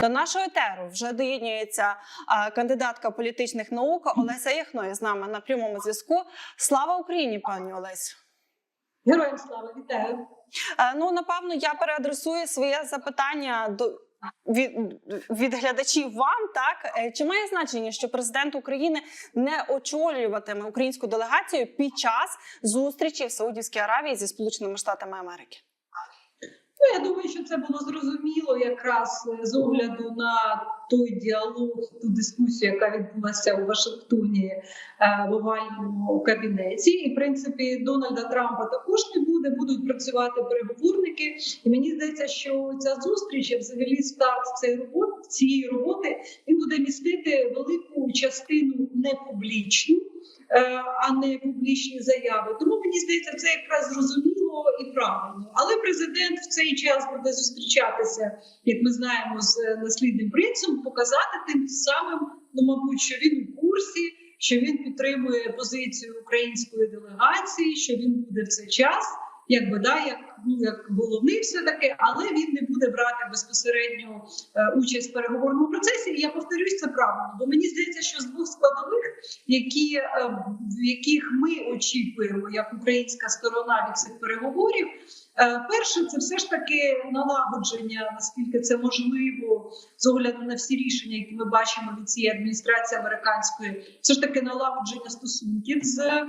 До нашого етеру вже доєднюється кандидатка політичних наук Олеся Яхно з нами на прямому зв'язку. Слава Україні, пані Олесю. Героям слава вітаю. Е, Ну, напевно, я переадресую своє запитання до. Від, від глядачів вам так Е, чи має значення, що президент України не очолюватиме українську делегацію під час зустрічі в Саудівській Аравії зі Сполученими Штатами Америки? Ну, я думаю, що це було зрозуміло якраз е, з огляду на той діалог, ту дискусію, яка відбулася у Вашингтоні е, в овальному кабінеті. І в принципі Дональда Трампа також не буде, будуть працювати переговорники. І мені здається, що ця зустріч, а взагалі старт цієї роботи цієї роботи, він буде містити велику частину непублічну. е, А не публічні заяви, тому мені здається, це якраз зрозуміло і правильно. Але президент в цей час буде зустрічатися, як ми знаємо, з е, наслідним принцем, показати тим самим, ну мабуть, що він у курсі, що він підтримує позицію української делегації, що він буде в цей час, якби да, як ну як головний, все таки, але він не буде брати безпосередньо е, участь в переговорному процесі. І я повторюсь, це правильно, бо мені здається, що з двох складових, які е, в яких ми очікуємо, як українська сторона від цих переговорів. Е, Перше, це все ж таки налагодження, наскільки це можливо, з огляду на всі рішення, які ми бачимо від цієї адміністрації американської, все ж таки налагодження стосунків з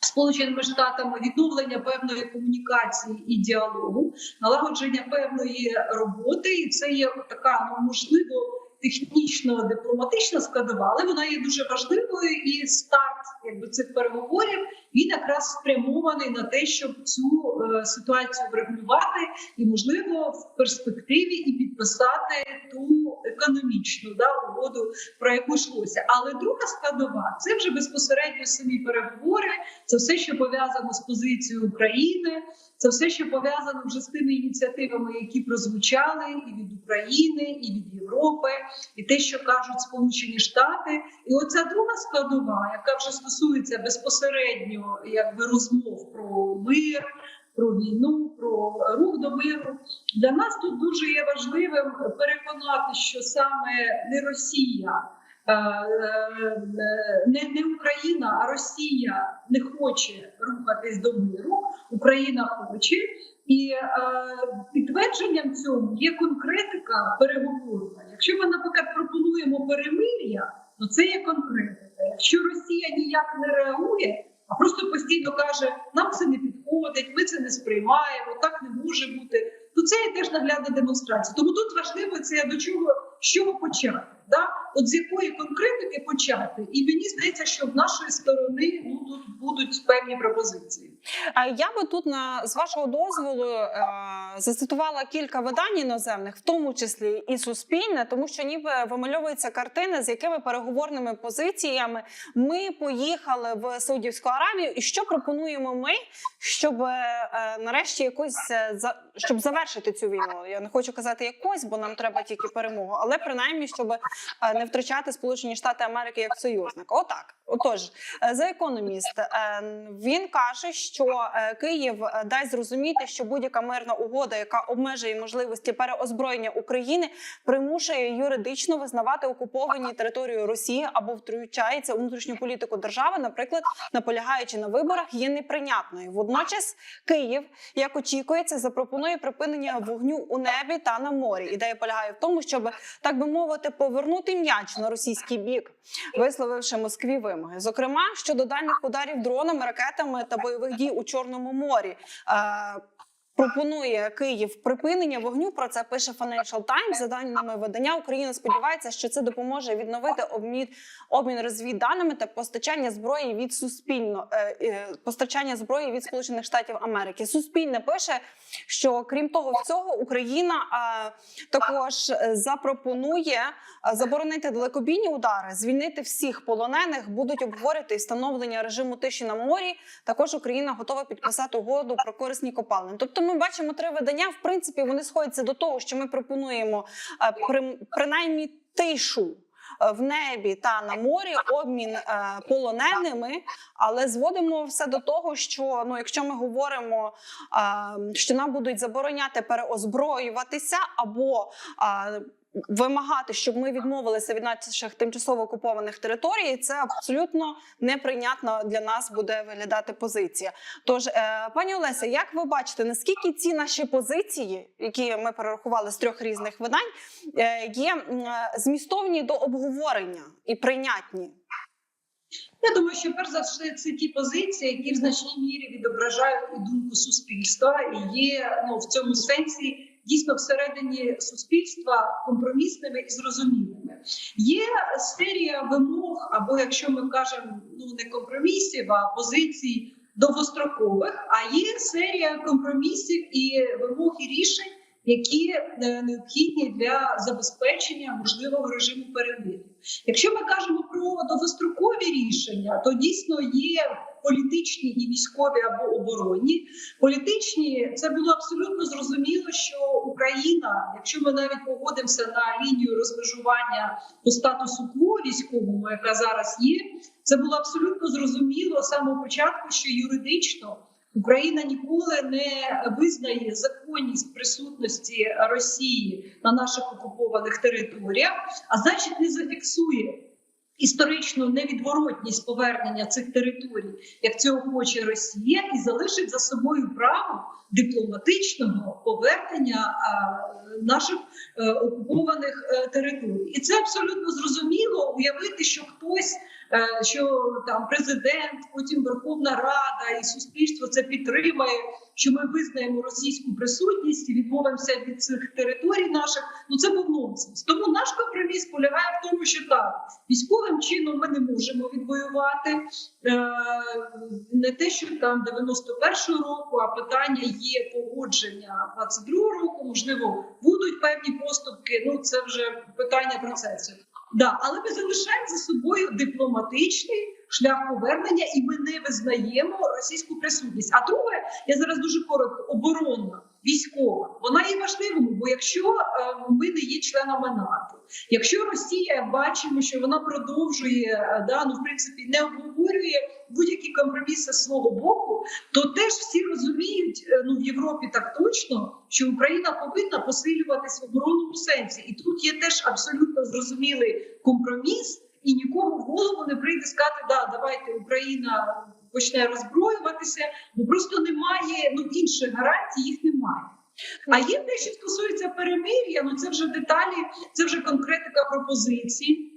Сполученими Штатами, відновлення певної комунікації і діалогу, налагодження певної роботи, і це є така ну можливо технічно дипломатична складова, але вона є дуже важливою. І старт якби цих переговорів він якраз спрямований на те, щоб цю е, ситуацію врегулювати і можливо в перспективі і підписати ту економічну да угоду, про яку йшлося. Але друга складова це вже безпосередньо самі переговори. Це все, що пов'язано з позицією України. Це все, що пов'язано вже з тими ініціативами, які прозвучали і від України, і від Європи, і те, що кажуть Сполучені Штати. І оця друга складова, яка вже стосується безпосередньо якби розмов про мир. Про війну, про рух до миру для нас тут дуже є важливим переконати, що саме не Росія, не, не Україна, а Росія не хоче рухатись до миру. Україна хоче, і е, підтвердженням цьому є конкретика переговорна. Якщо ми, наприклад, пропонуємо перемир'я, то це є конкретика. Якщо Росія ніяк не реагує, а просто постійно каже, нам це не підходить, ми це не сприймаємо, так не може бути. То це є теж наглядна демонстрація. Тому тут важливо це до чого з чого почати. Да? От з якої конкретики почати, і мені здається, що в нашої сторони ну тут будуть певні пропозиції. А я би тут на з вашого дозволу е, зацитувала кілька видань іноземних, в тому числі і суспільне, тому що ніби вимальовуються картини, з якими переговорними позиціями ми поїхали в Саудівську Аравію, і що пропонуємо ми, щоб е, нарешті якось е, за щоб завершити цю війну. Я не хочу казати якось, бо нам треба тільки перемогу, але принаймні, щоб не втрачати Сполучені Штати Америки як союзника. Отак. Отож, за економіст е, він каже, що е, Київ е, дасть зрозуміти, що будь-яка мирна угода, яка обмежує можливості переозброєння України, примушує юридично визнавати окуповані територію Росії або втручається у внутрішню політику держави, наприклад, наполягаючи на виборах, є неприйнятною. Водночас Київ, як очікується, запропонує припинення вогню у небі та на морі. Ідея полягає в тому, щоб так би мовити, повернути м'яч на російський бік, висловивши Москві вимоги. Зокрема, щодо дальних ударів дронами, ракетами та бойових дій у Чорному морі. Пропонує Київ припинення вогню. Про це пише Financial Times. За даними видання, Україна сподівається, що це допоможе відновити обмін обмін розвідданими та постачання зброї від суспільно е, е, постачання зброї від Сполучених Штатів Америки. Суспільне пише, що крім того, всього Україна також е, запропонує заборонити далекобійні удари, звільнити всіх полонених, будуть обговорити встановлення режиму тиші на морі. Також Україна готова підписати угоду про корисні копалини. Тобто, ми бачимо три видання. В принципі, вони сходяться до того, що ми пропонуємо е, при, принаймні тишу. е, В небі та на морі обмін е, полоненими, але зводимо все до того, що ну, якщо ми говоримо, е, що нам будуть забороняти переозброюватися або вимагати, щоб ми відмовилися від наших тимчасово окупованих територій, це абсолютно неприйнятна для нас буде виглядати позиція. Тож, е, пані Олеся, як ви бачите, наскільки ці наші позиції, які ми перерахували з трьох різних видань, е, є змістовні до обговорення і прийнятні? Я думаю, що перш за все це ті позиції, які в значній мірі відображають і думку суспільства, і є ну в цьому сенсі дійсно всередині суспільства компромісними і зрозумілими. Є серія вимог, або якщо ми кажемо ну не компромісів, а позицій довгострокових, а є серія компромісів і вимог і рішень. Які е, необхідні для забезпечення можливого режиму перемир'я. Якщо ми кажемо про довгострокові рішення, то дійсно є політичні і військові або оборонні. Політичні це було абсолютно зрозуміло, що Україна, якщо ми навіть погодимося на лінію розмежування по статусу кво військовому, яка зараз є, це було абсолютно зрозуміло з самого початку, що юридично. Україна ніколи не визнає законність присутності Росії на наших окупованих територіях, а значить не зафіксує історичну невідворотність повернення цих територій, як цього хоче Росія, і залишить за собою право дипломатичного повернення наших е, окупованих е, територій. І це абсолютно зрозуміло уявити, що хтось. Е, Що там президент, потім Верховна Рада і суспільство це підтримає, що ми визнаємо російську присутність і відмовимося від цих територій наших. Ну це був нонсенс. Тому наш компроміс полягає в тому, що так військовим чином ми не можемо відвоювати е, не те, що там 91-го року, а питання є погодження 22-го року. Можливо, будуть певні поступки. Ну це вже питання процесу. Да, але ми залишаємо за собою дипломатичний шлях повернення, і ми не визнаємо російську присутність. А друге, я зараз дуже коротко оборонна військова. Вона є важливою, бо якщо е, ми не є членами НАТО, якщо Росія бачимо, що вона продовжує е, да ну в принципі не обговорює будь-які компроміси з свого боку, то теж всі розуміють е, ну в Європі так точно, що Україна повинна посилюватись в оборонному сенсі, і тут є теж абсолютно зрозумілий компроміс, і нікому в голову не прийде сказати, да, давайте Україна почне роззброюватися, бо просто немає ну інших гарантій, їх немає. А є те, що стосується перемир'я, ну це вже деталі, це вже конкретика пропозицій.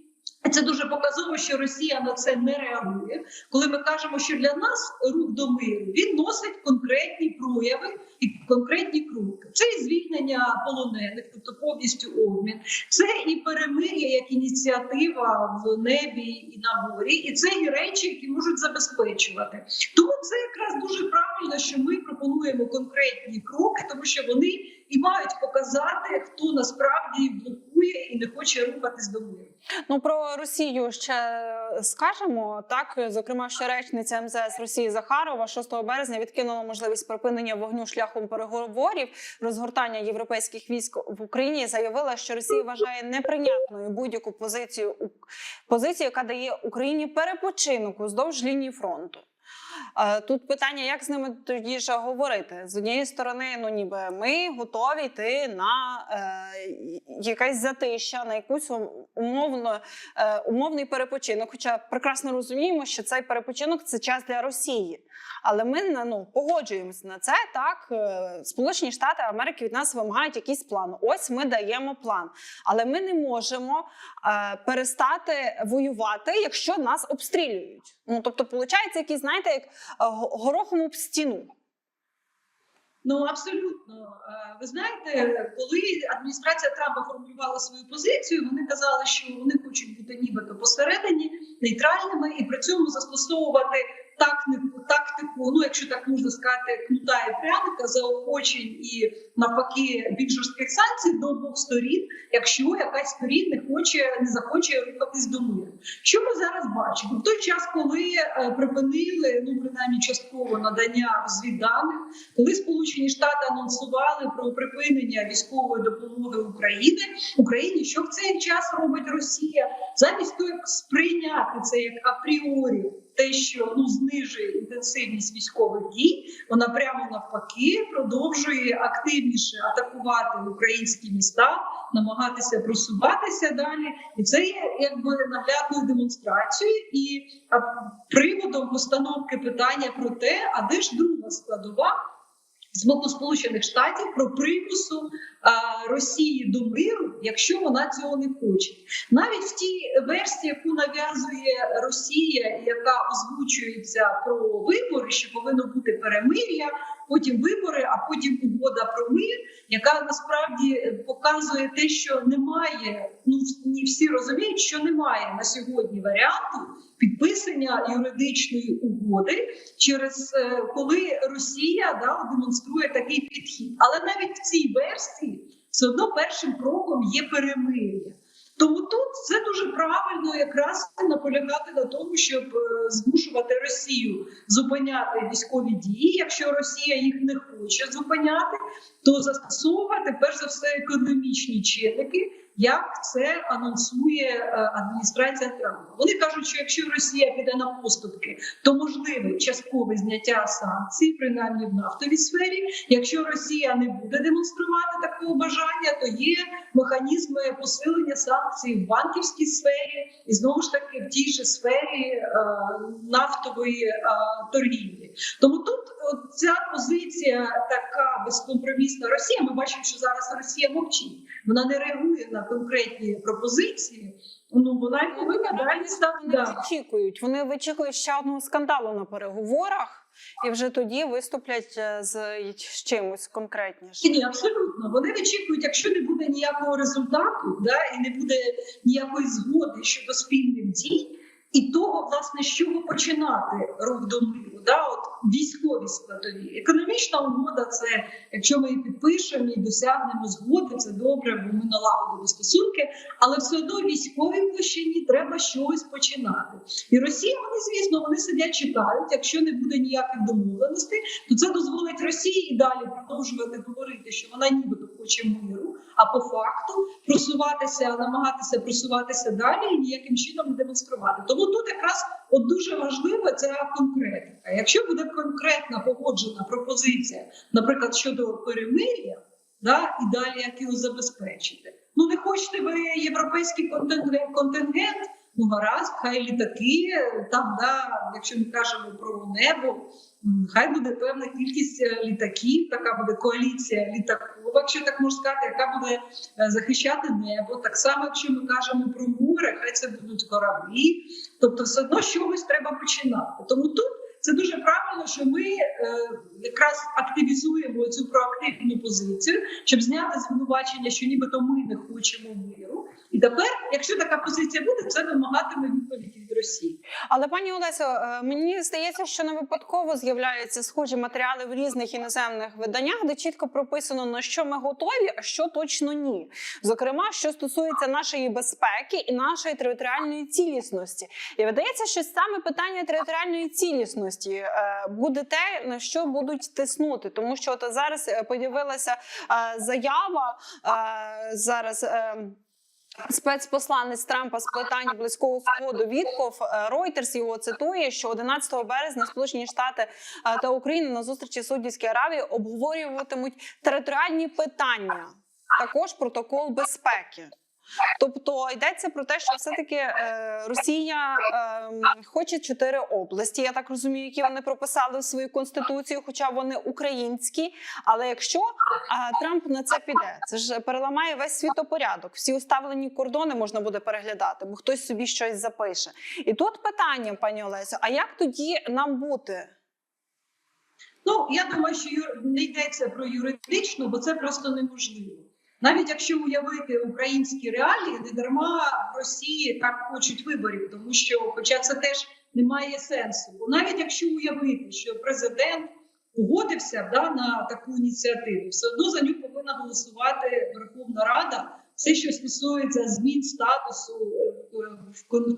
Це дуже показово, що Росія на це не реагує. Коли ми кажемо, що для нас рух до миру він носить конкретні прояви і конкретні кроки. Це і звільнення полонених, тобто повністю обмін, це і перемир'я як ініціатива в небі і на морі, і це і речі, які можуть забезпечувати. Тому це якраз дуже правильно, що ми пропонуємо конкретні кроки, тому що вони і мають показати, хто насправді блокує і не хоче рухатись до миру. Ну про Росію ще скажемо так. Зокрема, що речниця МЗС Росії Захарова 6 березня відкинула можливість припинення вогню шляхом переговорів розгортання європейських військ в Україні. Заявила, що Росія вважає неприйнятною будь-яку позицію позицію, яка дає Україні перепочинок уздовж лінії фронту. Тут питання, як з ними тоді ж говорити з однієї сторони, ну ніби ми готові йти на е, якесь затища, на якусь умовно е, умовний перепочинок. Хоча прекрасно розуміємо, що цей перепочинок це час для Росії. Але ми ну, погоджуємося на це. Так Е, Сполучені Штати Америки від нас вимагають якийсь план. Ось ми даємо план, але ми не можемо е, перестати воювати, якщо нас обстрілюють. Ну тобто, виходить, якийсь, знаєте, як е, го- горохом об стіну. Ну абсолютно. Е, Ви знаєте, коли адміністрація Трампа формулювала свою позицію, вони казали, що вони хочуть бути нібито посередині нейтральними і при цьому застосовувати тактику, тактику, ну якщо так можна сказати, кнута і пряника, заохочень і навпаки більш жорстких санкцій до обох сторін, якщо якась сторін не хоче, не захоче рухатись до миру. Що ми зараз бачимо? В той час, коли е, припинили ну принаймні частково надання розвідданих, коли Сполучені Штати анонсували про припинення військової допомоги України Україні, що в цей час робить Росія, замість того, як сприйняти це як апріорі те, що ну знижує інтенсивність військових дій, вона прямо навпаки продовжує активніше атакувати українські міста, намагатися просуватися далі, і це є якби наглядною демонстрацією і приводом постановки питання про те, а де ж друга складова з боку Сполучених Штатів про примусу Росії до миру, якщо вона цього не хоче. Навіть в тій версії, яку нав'язує Росія, яка озвучується про вибори, що повинно бути перемир'я, потім вибори, а потім угода про мир, яка насправді показує те, що немає. Ну не всі розуміють, що немає на сьогодні варіанту підписання юридичної угоди, через е, коли Росія да, демонструє такий підхід. Але навіть в цій версії все одно першим кроком є перемир'я. Тому тут це дуже правильно якраз наполягати на тому, щоб е, змушувати Росію зупиняти військові дії. Якщо Росія їх не хоче зупиняти, то застосовувати перш за все економічні чинники, як це анонсує е, адміністрація Трампа. Вони кажуть, що якщо Росія піде на поступки, то можливе часткове зняття санкцій, принаймні в нафтовій сфері. Якщо Росія не буде демонструвати такого бажання, то є механізми посилення санкцій в банківській сфері і знову ж таки в тій же сфері е, нафтової е, торгівлі. Тому тут ця позиція така безкомпромісна Росія. Ми бачимо, що зараз Росія мовчить. Вона не реагує на конкретні пропозиції. Ну вона й повинна далі стати. Вони Да. вичікують. Вони вичікують ще одного скандалу на переговорах, і вже тоді виступлять е, з, з чимось конкретніше. Ні, абсолютно. Вони вичікують, якщо не буде ніякого результату, да, і не буде ніякої згоди щодо спільних дій, і того, власне, з чого починати рух до миру, да, от військові складові. Економічна угода це якщо ми її підпишемо і досягнемо згоди, це добре, бо ми налагодимо стосунки, але все одно військовій площині треба щось починати. І Росія, вони звісно, вони сидять, чекають. Якщо не буде ніяких домовленостей, то це дозволить Росії і далі продовжувати говорити, що вона нібито хоче миру, а по факту просуватися, намагатися просуватися далі і ніяким чином не демонструвати. Тому тут якраз от дуже важлива ця конкретика. Якщо буде конкретна погоджена пропозиція, наприклад, щодо перемир'я, да, і далі як його забезпечити. Ну не хочете ви європейський контингент ну гаразд, хай літаки там, да, якщо ми кажемо про небо, хай буде певна кількість е, літаків, така буде коаліція літакова, якщо так можна сказати, яка буде е, захищати небо. Так само, якщо ми кажемо про море, хай це будуть кораблі. Тобто, все одно з чогось треба починати. Тому тут це дуже правильно, що ми е, якраз активізуємо цю проактивну позицію, щоб зняти звинувачення, що нібито ми не хочемо миру. І тепер, якщо така позиція буде, це вимагатиме відповіді від Росії. Але пані Олесо, е, мені здається, що не випадково з'являються схожі матеріали в різних іноземних виданнях, де чітко прописано на що ми готові, а що точно ні. Зокрема, що стосується нашої безпеки і нашої територіальної цілісності, і видається, що саме питання територіальної цілісності е, буде те, на що будуть тиснути, тому що от зараз е, появилася е, заява зараз. Е, Спецпосланець Трампа з питань близького сходу Вітков Reuters його цитує, що 11 березня Сполучені Штати е, та Україна на зустрічі Суддівській Аравії обговорюватимуть територіальні питання, також протокол безпеки. Тобто йдеться про те, що все-таки е, Росія е, хоче чотири області. Я так розумію, які вони прописали в свою конституцію, хоча вони українські. Але якщо е, Трамп на це піде, це ж переламає весь світопорядок. Всі уставлені кордони можна буде переглядати, бо хтось собі щось запише. І тут питання, пані Олесю: а як тоді нам бути? Ну я думаю, що юр- не йдеться про юридичну, бо це просто неможливо. Навіть якщо уявити українські реалії, не дарма в Росії так хочуть виборів, тому що, хоча це теж не має сенсу. Бо навіть якщо уявити, що президент погодився да, на таку ініціативу, все одно за нього повинна голосувати Верховна Рада. Все, що стосується змін статусу, е,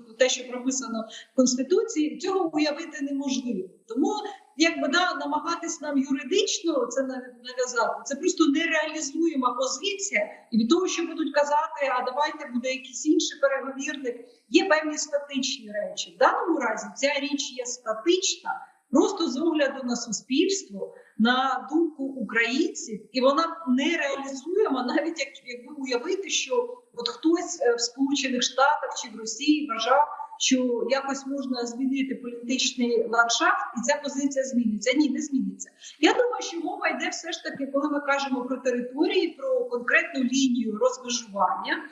в те, що прописано в конституції, цього уявити неможливо. Тому якби да намагатись нам юридично це на- нав'язати. Це просто нереалізуєма позиція, і від того, що будуть казати, а давайте буде якийсь інший переговірник. Є певні статичні речі. В даному разі ця річ є статична, просто з огляду на суспільство, на думку українців, і вона нереалізуєма, навіть як якби уявити, що от хтось е, в Сполучених Штатах чи в Росії вважав, що якось можна змінити політичний ландшафт, і ця позиція зміниться. Ні, не зміниться. Я думаю, що мова йде все ж таки, коли ми кажемо про території, про конкретну лінію розмежування,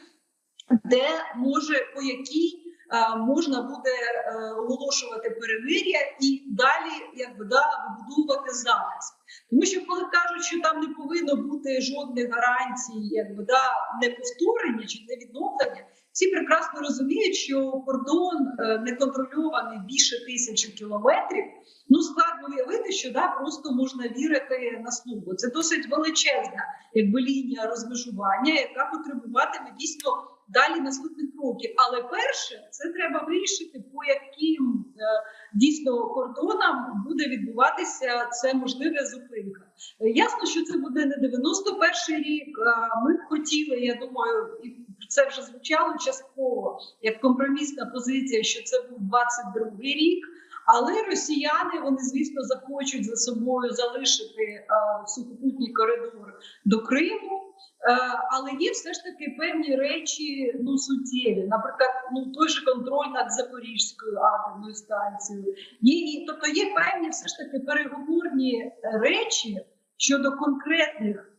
де може по якій е, можна буде е, оголошувати перемир'я і далі якби да вибудовувати захист. Тому що коли кажуть, що там не повинно бути жодних гарантій, якби да неповторення чи невідновлення, всі прекрасно розуміють, що кордон е, неконтрольований більше тисячі кілометрів. Ну складно уявити, що да просто можна вірити на слово. Це досить величезна, якби лінія розмежування, яка потребуватиме дійсно далі наступних кроків. Але перше, це треба вирішити, по яким е, дійсно кордонам буде відбуватися це можлива зупинка. Е, Ясно, що це буде не 91 рік. Ми б хотіли, я думаю, і це вже звучало частково як компромісна позиція, що це був 22 рік. Але росіяни вони, звісно, захочуть за собою залишити е, сухопутній коридор до Криму. Е, але є все ж таки певні речі ну суттєві. Наприклад, ну той же контроль над Запорізькою атомною станцією. Є тобто є певні все ж таки переговорні е, речі щодо конкретних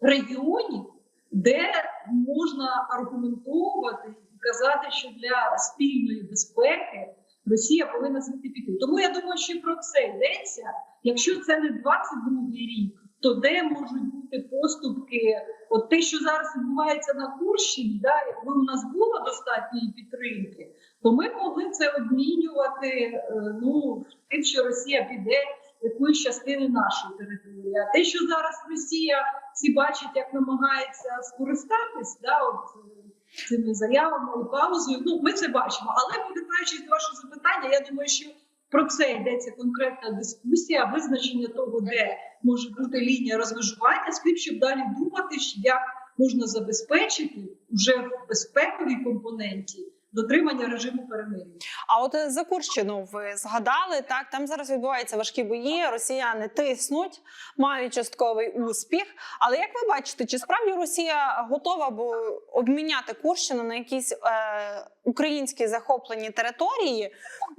регіонів, де можна аргументовувати і казати, що для спільної безпеки Росія повинна звідти піти. Тому я думаю, що і про це йдеться. Якщо це не 22 рік, то де можуть бути поступки? От те, що зараз відбувається на Курщині, да, якби у нас було достатньої підтримки, то ми могли це обмінювати е, ну тим, що Росія піде якоїсь частини нашої території. Те, що зараз Росія всі бачать, як намагається скористатись, да, от е, цими заявами і паузою. Ну, ми це бачимо. Але повертаючись до вашого запитання, я думаю, що про це йдеться конкретна дискусія, визначення того, де може бути лінія розмежування, з тим, щоб далі думати, як можна забезпечити вже в безпековій компоненті дотримання режиму перемир'я. А от е, за Курщину ви згадали, так там зараз відбуваються важкі бої. Росіяни тиснуть, мають частковий успіх. Але як ви бачите, чи справді Росія готова бо обміняти Курщину на якісь е, українські захоплені території?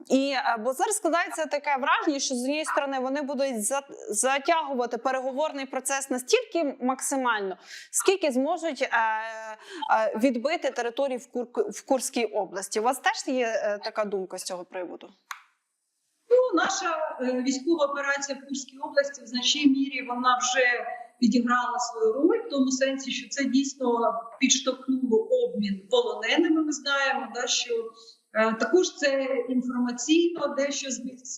І е, бо зараз складається таке враження, що з однієї сторони вони будуть за, затягувати переговорний процес настільки максимально, скільки зможуть е, е, відбити території в, Кур, в Курській області. У вас теж є е, така думка з цього приводу? Ну, наша е, військова операція в Курській області в значній мірі вона вже відіграла свою роль в тому сенсі, що це дійсно підштовхнуло обмін полоненими. Ми знаємо, да, що е, також це інформаційно дещо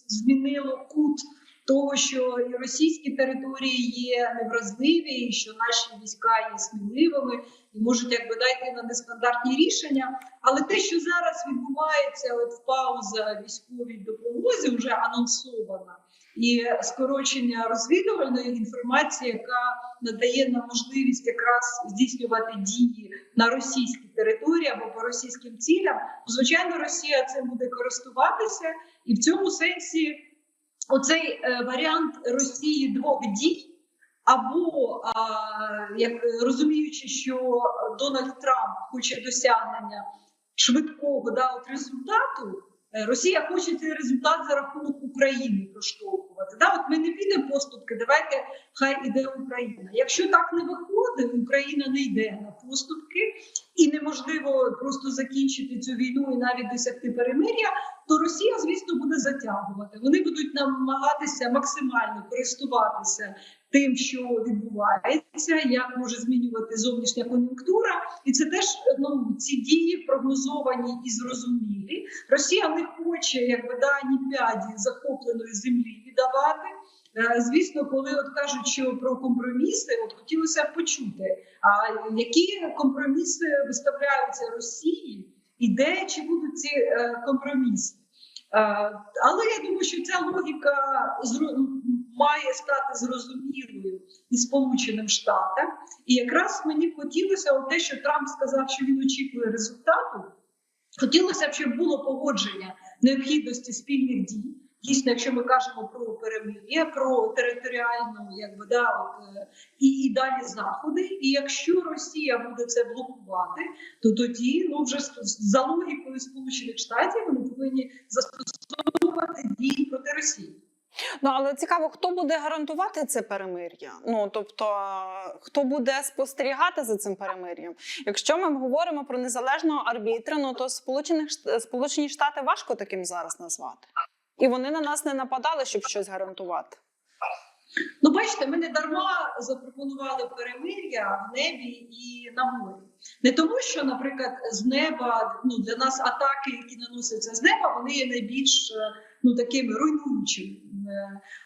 змінило кут того, що і російські території є невразливі, і що наші війська є сміливими і можуть якби дати на нестандартні рішення. Але те, що зараз відбувається, от пауза військовій допомозі, вже анонсована, і скорочення розвідувальної інформації, яка надає нам можливість якраз здійснювати дії на російській території або по російським цілям, звичайно, Росія цим буде користуватися, і в цьому сенсі оцей е, варіант Росії двох дій. Або як розуміючи, що Дональд Трамп хоче досягнення швидкого да, от результату, е, Росія хоче цей результат за рахунок України проштовхувати. Да, от ми не підемо поступки, давайте хай іде Україна. Якщо так не виходить, Україна не йде на поступки, і неможливо просто закінчити цю війну і навіть досягти перемир'я, то Росія, звісно, буде затягувати. Вони будуть намагатися максимально користуватися тим, що відбувається, як може змінювати зовнішня кон'юнктура, і це теж ну ці дії прогнозовані і зрозумілі. Росія не хоче, якби да, ні п'яді захопленої землі віддавати. Е, Звісно, коли от кажуть, що про компроміси, от хотілося б почути, а які компроміси виставляються Росії, і де чи будуть ці е, компроміси? Але я думаю, що ця логіка має стати зрозумілою і Сполученим Штатам. І якраз мені хотілося, от те, що Трамп сказав, що він очікує результату. Хотілося б, щоб було погодження необхідності спільних дій. Дійсно, якщо ми кажемо про перемир'я, про територіальну, якби да, от, е, і, і далі заходи. І якщо Росія буде це блокувати, то тоді ну вже за логікою Сполучених Штатів вони повинні застосовувати дії проти Росії. Ну але цікаво, хто буде гарантувати це перемир'я? Ну тобто, хто буде спостерігати за цим перемир'ям? Якщо ми говоримо про незалежного арбітра, ну то Сполучених Сполучені Штати важко таким зараз назвати. І вони на нас не нападали, щоб щось гарантувати. Ну, бачите, ми не дарма запропонували перемир'я в небі і на морі. Не тому, що, наприклад, з неба ну для нас атаки, які наносяться з неба, вони є найбільш е, ну такими руйнуючими.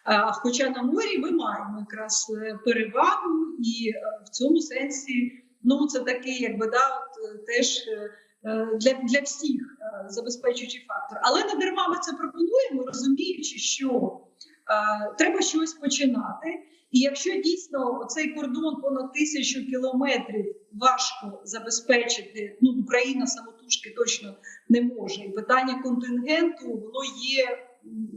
Е, Хоча на морі ми маємо якраз е, перевагу, і е, в цьому сенсі ну це такий, якби да, от, теж. Для, для всіх забезпечуючий фактор, але не дарма ми це пропонуємо, розуміючи, що Е, треба щось починати. І якщо дійсно цей кордон понад тисячу кілометрів важко забезпечити, ну Україна самотужки точно не може. І питання контингенту воно є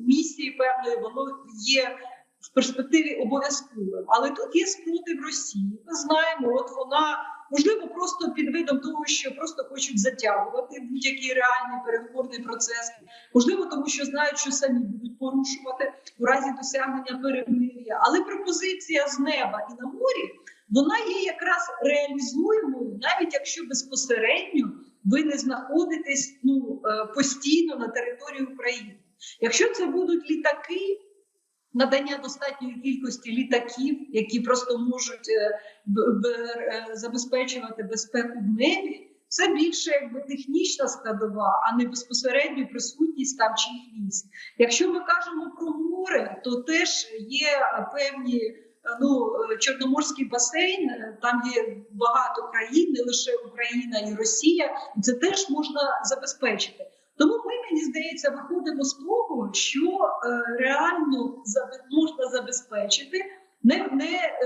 місії певної, воно є в перспективі обов'язковим. Але тут є спротив Росії. Ми знаємо, от вона можливо просто під видом того, що просто хочуть затягувати будь-який реальний переговорний процес. Можливо, тому що знають, що самі будуть порушувати у разі досягнення перемир'я. Але пропозиція з неба і на морі вона є якраз реалізуємою, навіть якщо безпосередньо ви не знаходитесь ну е, постійно на території України. Якщо це будуть літаки. Надання достатньої кількості літаків, які просто можуть е, е, забезпечувати безпеку в небі, це більше якби технічна складова, а не безпосередньо присутність там чиїх військ. Якщо ми кажемо про море, то теж є певні ну е, чорноморський басейн. Там є багато країн, не лише Україна і Росія, і це теж можна забезпечити. Тому ми, мені здається, виходимо з того, що е, реально можна забезпечити, не, не е,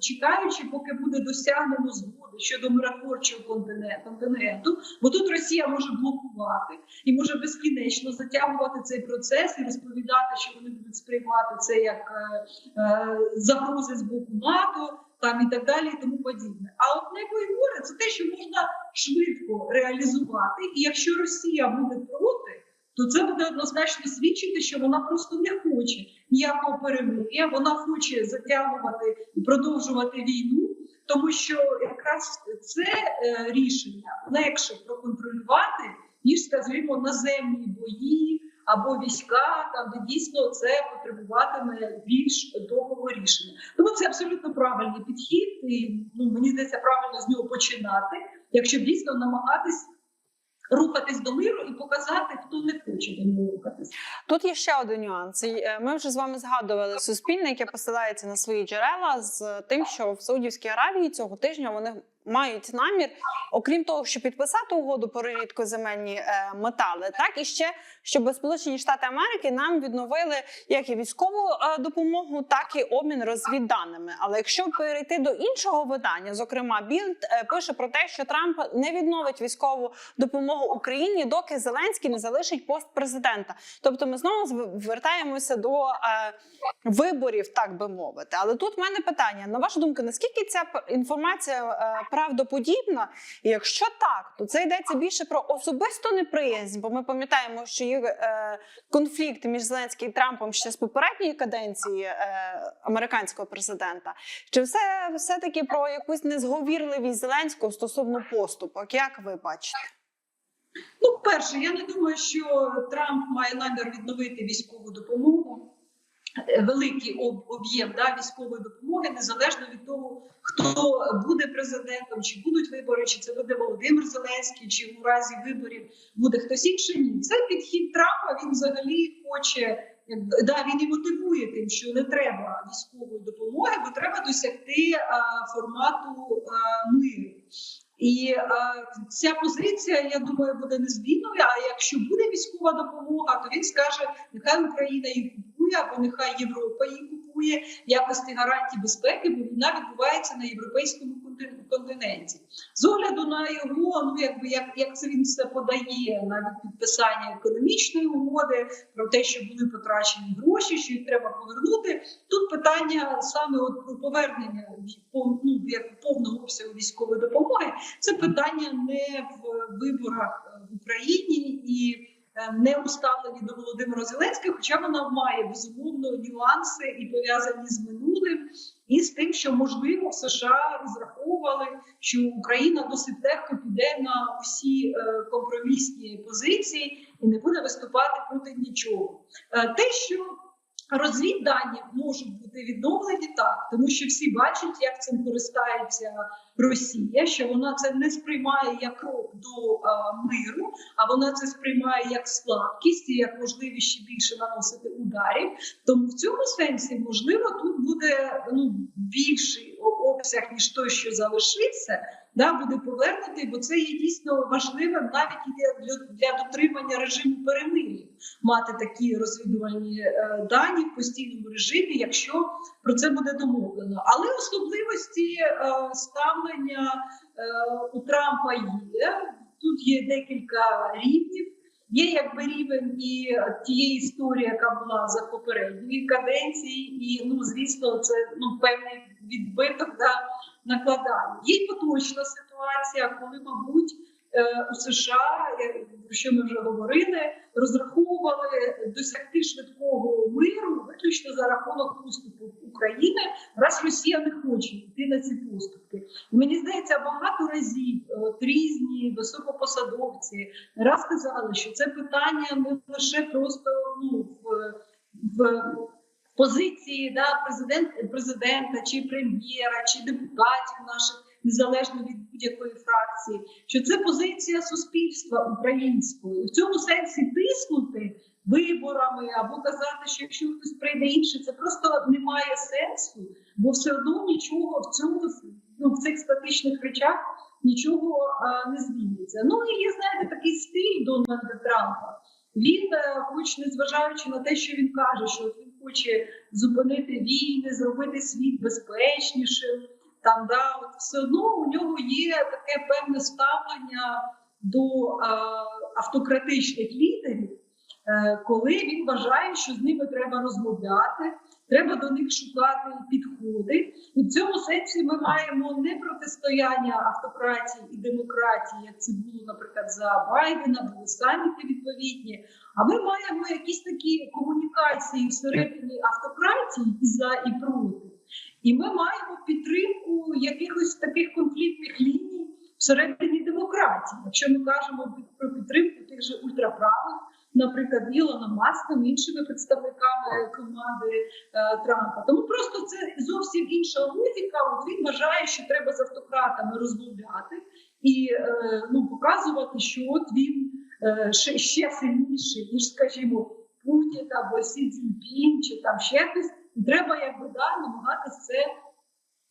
чекаючи, поки буде досягнено згоди щодо миротворчого контине- контингенту, бо тут Росія може блокувати і може безкінечно затягувати цей процес і розповідати, що вони будуть сприймати це як е, е, загрози з боку НАТО. Там і так далі, і тому подібне. А от і море це те, що можна швидко реалізувати. І якщо Росія буде проти, то це буде однозначно свідчити, що вона просто не хоче ніякого перемир'я. Вона хоче затягувати і продовжувати війну, тому що якраз це е, рішення легше проконтролювати ніж, скажімо, наземні бої або війська, там де дійсно це потребуватиме більш довгого рішення. Тому це абсолютно правильний підхід, і ну мені здається, правильно з нього починати, якщо дійсно намагатись рухатись до миру і показати, хто не хоче до нього рухатись. Тут є ще один нюанс. Е, Ми вже з вами згадували суспільне, яке посилається на свої джерела з тим, що в Саудівській Аравії цього тижня вони мають намір, окрім того, що підписати угоду про рідкоземельні е, метали, так і ще щоб Сполучені Штати Америки нам відновили як і військову е, допомогу, так і обмін розвідданими. Але якщо перейти до іншого видання, зокрема Білд е, пише про те, що Трамп не відновить військову допомогу Україні, доки Зеленський не залишить пост президента. Тобто, ми знову звертаємося до е, виборів, так би мовити. Але тут в мене питання: на вашу думку, наскільки ця інформація е, правдоподібна? І якщо так, то це йдеться більше про особисту неприязнь, бо ми пам'ятаємо, що є е, конфлікт між Зеленським і Трампом ще з попередньої каденції е, американського президента. Чи все все таки про якусь незговірливість Зеленського стосовно поступок? Як ви бачите? Ну, перше, я не думаю, що Трамп має намір відновити військову допомогу. Е, Великий об'єм да, військової допомоги, незалежно від того, хто буде президентом, чи будуть вибори, чи це буде Володимир Зеленський, чи у разі виборів буде хтось інший. Ні, це підхід Трампа. Він взагалі хоче да, він і мотивує тим, що не треба військової допомоги, бо треба досягти а, формату а, миру. І е, ця позиція, я думаю, буде незмінною. А якщо буде військова допомога, то він скаже: нехай Україна її купує, або нехай Європа її купує в якості гарантії безпеки, бо війна відбувається на європейському континенті. З огляду на його, ну якби як, як це він все подає, навіть підписання економічної угоди про те, що були потрачені гроші, що їх треба повернути. Тут питання саме от про повернення ну, як повного обсягу військової допомоги. Це питання не в виборах е, в Україні і не у ставленні до Володимира Зеленського, хоча вона має безумовно нюанси і пов'язані з минулим, і з тим, що можливо в США розраховували, що Україна досить легко піде на усі е, компромісні позиції і не буде виступати проти нічого. Е, Те, що розвіддані можуть бути відновлені так, тому що всі бачать, як цим користається Росія, що вона це не сприймає як крок до а, миру, а вона це сприймає як слабкість і як можливість ще більше наносити ударів. Тому в цьому сенсі можливо тут буде ну більший обсяг ніж той, що залишився. Да, буде повернутий, бо це є дійсно важливим навіть і для, для, дотримання режиму перемир'я мати такі розвідувальні е, дані в постійному режимі, якщо про це буде домовлено. Але особливості е, ставлення е, у Трампа є. Тут є декілька рівнів. Є якби рівень і тієї історії, яка була за попередньої каденції, і ну звісно, це ну певний відбиток да, накладання. Є поточна ситуація, коли, мабуть, у США, е, про що ми вже говорили, розраховували досягти швидкого миру виключно за рахунок поступу України, раз Росія не хоче йти на ці поступки. І Мені здається, багато разів е, от різні високопосадовці раз казали, що це питання не лише просто ну в, в позиції да, президент, президента чи прем'єра, чи депутатів наших. Незалежно від будь-якої фракції, що це позиція суспільства українського, і в цьому сенсі тиснути виборами або казати, що якщо хтось прийде інше, це просто не має сенсу, бо все одно нічого в цьому ну, в цих статичних речах нічого а, не зміниться. Ну і є знаєте такий стиль Дональда Трампа. Він, е, хоч незважаючи на те, що він каже, що він хоче зупинити війни, зробити світ безпечнішим. Там да, от все одно у нього є таке певне ставлення до е, автократичних лідерів, е, коли він вважає, що з ними треба розмовляти, треба до них шукати підходи. В цьому сенсі ми маємо не протистояння автократії і демократії, як це було, наприклад, за Байдена, були саміти відповідні. А ми маємо якісь такі комунікації всередині автократії і за і проти. І ми маємо підтримку якихось таких конфліктних ліній всередині демократії. Якщо ми кажемо про підтримку тих же ультраправих, наприклад, Ілона Маском, іншими представниками команди е, Трампа, тому просто це зовсім інша логіка. От він вважає, що треба з автократами розмовляти і е, ну показувати, що от він е, ще, ще сильніший, ніж, скажімо, Путін або Сі Цзіньпін, чи там ще хтось. Треба якби да, намагатися це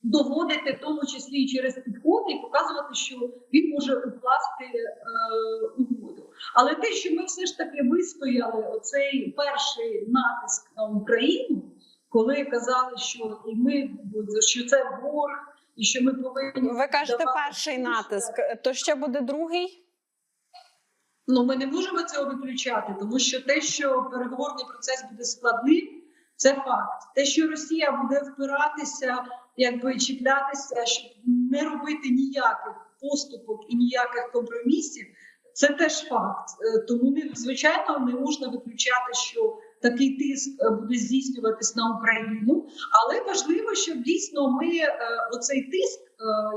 доводити, в тому числі і через підходи, і показувати, що він може укласти е, угоду. Але те, що ми все ж таки вистояли оцей перший натиск на Україну, коли казали, що і ми що це борг, і що ми повинні Ви кажете, перший натиск. То ще буде другий? Ну, ми не можемо цього виключати, тому що те, що переговорний процес буде складним, це факт. Те, що Росія буде впиратися, якби чіплятися, щоб не робити ніяких поступок і ніяких компромісів, це теж факт. Е, Тому звичайно не можна виключати, що такий тиск е, буде здійснюватись на Україну. Але важливо, щоб дійсно ми е, оцей тиск,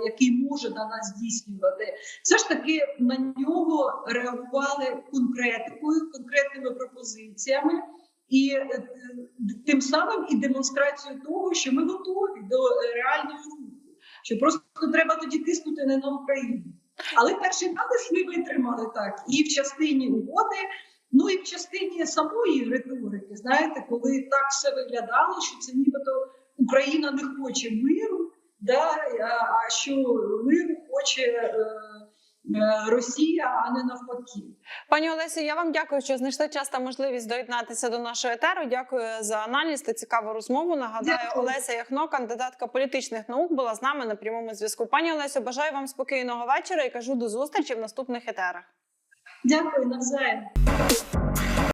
який може на нас здійснювати, все ж таки на нього реагували конкретикою, конкретними пропозиціями. І е, тим самим і демонстрацією того, що ми готові до е, реальної руху, що просто треба тоді тиснути не на Україну. Але перший натиск ми витримали так і в частині угоди, ну і в частині самої риторики. Знаєте, коли так все виглядало, що це нібито Україна не хоче миру, да, а що мир хоче е, Росія, а не навпаки. Пані Олесі. я вам дякую, що знайшли час та можливість доєднатися до нашого етеру. Дякую за аналіз та цікаву розмову. Нагадаю, Дякую. Олеся Яхно, кандидатка політичних наук, була з нами на прямому зв'язку. Пані Олесю, бажаю вам спокійного вечора і кажу до зустрічі в наступних етерах. Дякую навзаєм.